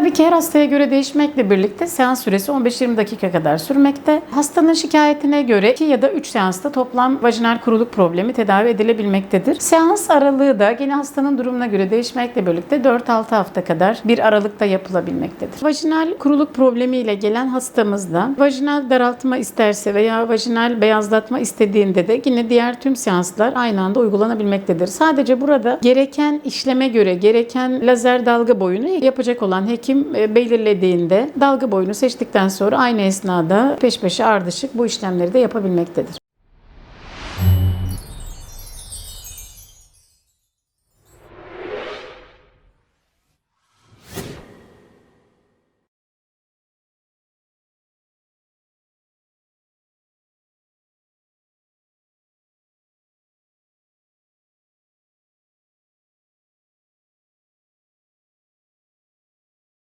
Tabii ki her hastaya göre değişmekle birlikte seans süresi 15-20 dakika kadar sürmekte. Hastanın şikayetine göre 2 ya da 3 seansta toplam vajinal kuruluk problemi tedavi edilebilmektedir. Seans aralığı da gene hastanın durumuna göre değişmekle birlikte 4-6 hafta kadar bir aralıkta yapılabilmektedir. Vajinal kuruluk problemiyle gelen hastamızda vajinal daraltma isterse veya vajinal beyazlatma istediğinde de yine diğer tüm seanslar aynı anda uygulanabilmektedir. Sadece burada gereken işleme göre gereken lazer dalga boyunu yapacak olan hekim e, belirlediğinde dalga boyunu seçtikten sonra aynı esnada peş peşe ardışık bu işlemleri de yapabilmektedir.